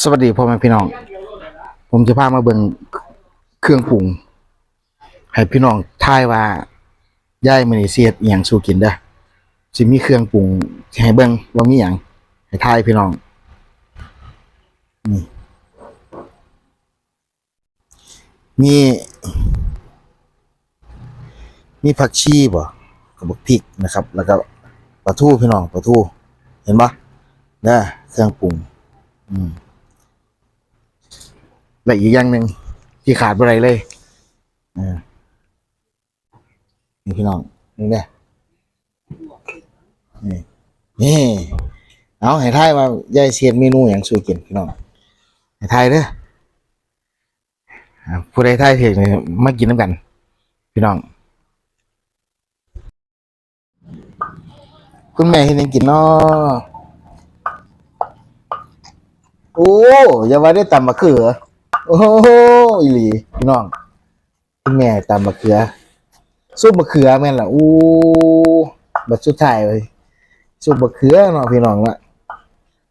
สวัสดีพ่อแม่พี่น้อง ผมจะพามาเบิ่งเครื่องปรุง ให้พี่น้องทายว่าย่ายมื้อนี้สิเฮ็ดอีหยังสู่กินเด้อสิมีเครื่องปรุงให้เบิ่งว่ามีหยังให้ทายพี่น้องนี่มีมีผักชีบ่กับบักพริกนะครับ แล้วก็ปลาทูพี่น้องปลาทูเห็นปะ เด้เครื่องปรุง อืมและอีกอย่างหนึ่งที่ขาดบ่ไปเลยอ่านี่พี่น้องนี่เนี่นี่เอาให้ทายว่ายายเสียนเมนูอย่างสู่กินพี่น้องให้ทายเด้ออ่าผู้ใดทายถูกนี่มากินน้ำกัน พี่น้อง คุณแม่เห็นยังกินเนาะ โอ้อย่าว่าได้ตำมะเขือ โอ้โหอีหลีพี่น้องคุณแม่ตำมะเขือซุปมะเขือแม่นล่ะอู้บัดสุดท้ายเลยซุปมะเขือเนาะพี่น้องละ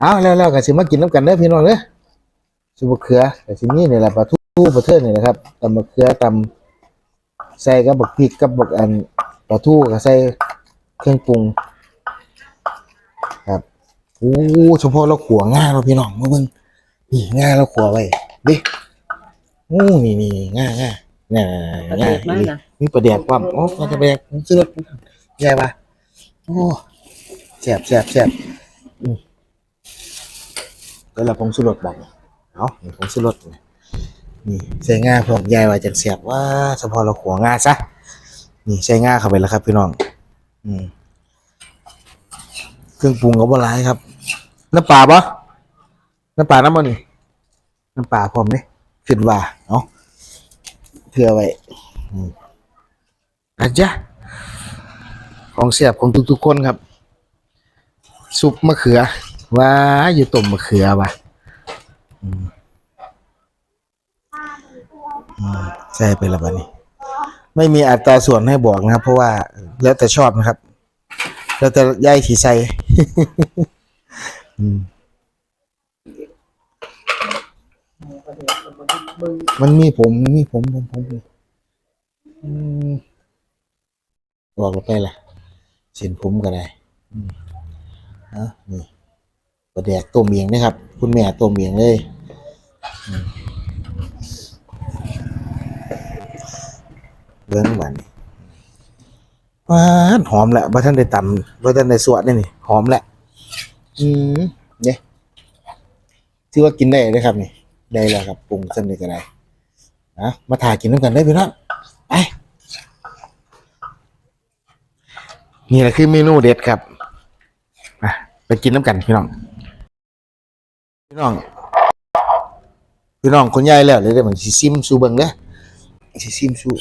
เอาแล้วแล้วก็สิมากินน้ำกันเด้อพี่น้องเด้อซุปมะเขือก็สิมีนี่แหละปลาทูปลาเทินนี่แหละครับตำมะเขือตำใส่กับบักพริกกับบักอันปลาทูก็ใส่เครื่องปรุง โอ้เฉพาะเราขัวง่าเราพี่น้องมาเบิ่งนี่ง่าเราขัวไว้ดิโอ้นี่นี่ง่าง่าง่าง่าประเด็กมากนะมีประเดียกความโอ้ปลากระเบกผมซื้อรถใหญ่ปะโอ้แซ่บแซ่บแซ่บอืมแล้วเราผงสุรสบอกเอานี่ผงสุรสนี่ใส่ง่าพวกใหญ่ว่าจังแซ่บว่าเฉพาะเราขัวง่าซะนี่ใส่ง่าเข้าไปแล้วครับ พี่น้อง อืมเครื่องปรุงก็บ่หลายครับ น้ำปลาปะน้ำปลาน้ำมันนี่น้ำปลาพร้อมนี่ขึ้นว่าเอาเพื่อไว้อาจ้ะของเสียบของทุกๆคนครับ ซุปมะเขือว้าอยู่ต้มมะเขือว่ะอือใส่ไปแล้วบัดนี้ ไม่มีอัตราส่วนให้บอกนะครับ เพราะว่าแล้วแต่ชอบนะครับ แล้วแต่ย่ายสีใส่ มันมีผมมีผมผมผมอืมบอกลงไปล่ะเส้นผมก็ได้อะนี่ปลาแดกต้มเมียงนะครับ คุณแม่ต้มเมียงเลยเรื่องหวานนี่หวานหอมแหละบ่ท่านได้ตำบ่ท่านได้สวดนี่หอมแหละ อืมเนี่ยถือว่ากินได้เลยครับนี่ได้แล้วครับปรุงเสำเร็จก็ได้นะมาถ่ายกินน้ำกันได้พี่น้องไปนี่แหละคือเมนูเด็ดครับไปกินน้ำกันพี่น้อง พี่น้อง พี่น้องคนใหญ่แล้วเลยเดี๋ยวมันสิซิมสู่เบิงเด้อซิมสู่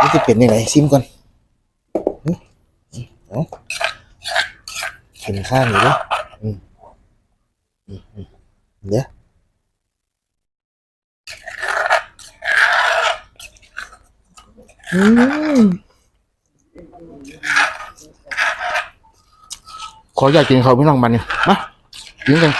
นี่จะเป็นยังไงซิมก่อน เอากินข้าวอยู่ด้วยเดี๋ยวอืมขออยากกินเขาวพี่น้องมันเนี่มากินกัน